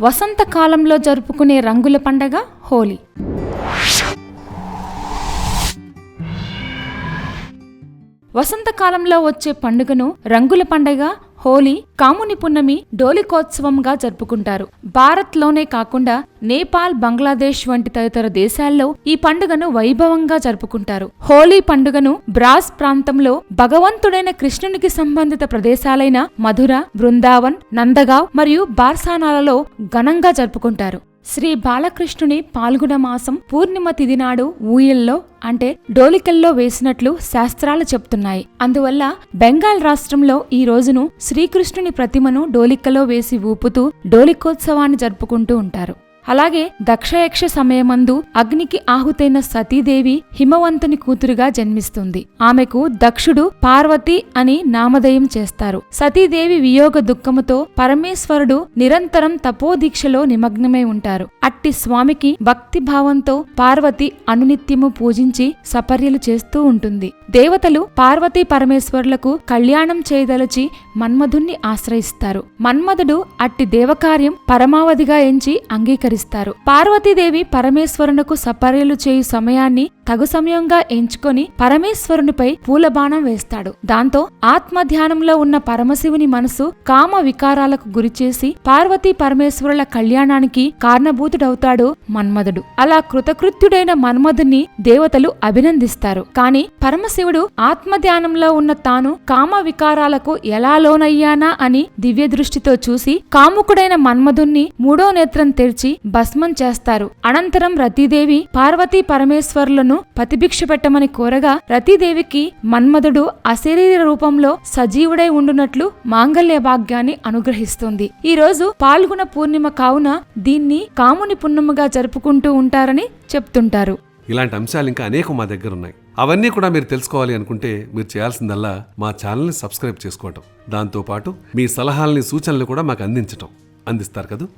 వసంతకాలంలో జరుపుకునే రంగుల పండగ హోలీ. వసంతకాలంలో వచ్చే పండుగను రంగుల పండగ హోలీ కాముని పున్నమి డోలికోత్సవంగా జరుపుకుంటారు. భారత్లోనే కాకుండా నేపాల్ బంగ్లాదేశ్ వంటి తదితర దేశాల్లో ఈ పండుగను వైభవంగా జరుపుకుంటారు. హోలీ పండుగను బ్రాస్ ప్రాంతంలో భగవంతుడైన కృష్ణునికి సంబంధిత ప్రదేశాలైన మధుర బృందావన్ నందగావ్ మరియు బార్సానాలలో ఘనంగా జరుపుకుంటారు. శ్రీ బాలకృష్ణుని పాల్గొన మాసం పూర్ణిమ తిథి నాడు ఊయల్లో అంటే డోలికల్లో వేసినట్లు శాస్త్రాలు చెప్తున్నాయి. అందువల్ల బెంగాల్ రాష్ట్రంలో ఈ రోజును శ్రీకృష్ణుని ప్రతిమను డోలికలో వేసి ఊపుతూ డోలికోత్సవాన్ని జరుపుకుంటూ ఉంటారు. అలాగే దక్షయక్ష సమయమందు అగ్నికి ఆహుతైన సతీదేవి హిమవంతుని కూతురుగా జన్మిస్తుంది. ఆమెకు దక్షుడు పార్వతి అని నామధేయం చేస్తారు. సతీదేవి వియోగ దుఃఖముతో పరమేశ్వరుడు నిరంతరం తపోదీక్షలో నిమగ్నమై ఉంటారు. అట్టి స్వామికి భక్తి భావంతో పార్వతి అనునిత్యము పూజించి సపర్యలు చేస్తూ ఉంటుంది. దేవతలు పార్వతీ పరమేశ్వరులకు కళ్యాణం చేయదలచి మన్మధుణ్ణి ఆశ్రయిస్తారు. మన్మధుడు అట్టి దేవకార్యం పరమావధిగా ఎంచి అంగీకరిస్తారు. పార్వతీదేవి పరమేశ్వరునకు సపర్యలు చేయు సమయాన్ని తగు సమయంగా ఎంచుకొని పరమేశ్వరునిపై పూలబాణం వేస్తాడు. దాంతో ఆత్మధ్యానంలో ఉన్న పరమశివుని మనసు కామ వికారాలకు గురిచేసి పార్వతీ పరమేశ్వరుల కళ్యాణానికి కారణభూతుడవుతాడు మన్మధుడు. అలా కృతకృత్యుడైన మన్మధుని దేవతలు అభినందిస్తారు. కాని పరమశివుడు ఆత్మధ్యానంలో ఉన్న తాను కామ వికారాలకు ఎలా లోనయ్యానా అని దివ్య దృష్టితో చూసి కాముకుడైన మన్మధుణ్ణి మూడో నేత్రం తెరిచి భస్మం చేస్తారు. అనంతరం రతీదేవి పార్వతీ పరమేశ్వరులను పతిభిక్ష పెట్టమని కోరగా రతీదేవికి మన్మధుడు అశరీర రూపంలో సజీవుడై ఉండునట్లు మాంగల్య భాగ్యాన్ని అనుగ్రహిస్తుంది. ఈ రోజు పాల్గొన పూర్ణిమ కావున దీన్ని కాముని పున్నముగా జరుపుకుంటూ ఉంటారని చెప్తుంటారు. ఇలాంటి అంశాలు ఇంకా అనేకం మా దగ్గర ఉన్నాయి. అవన్నీ కూడా మీరు తెలుసుకోవాలి అనుకుంటే మీరు చేయాల్సిందల్లా మా ఛానల్ని సబ్స్క్రైబ్ చేసుకోవటం. దాంతోపాటు మీ సలహాలని సూచనలు కూడా మాకు అందించటం. అందిస్తారు కదా?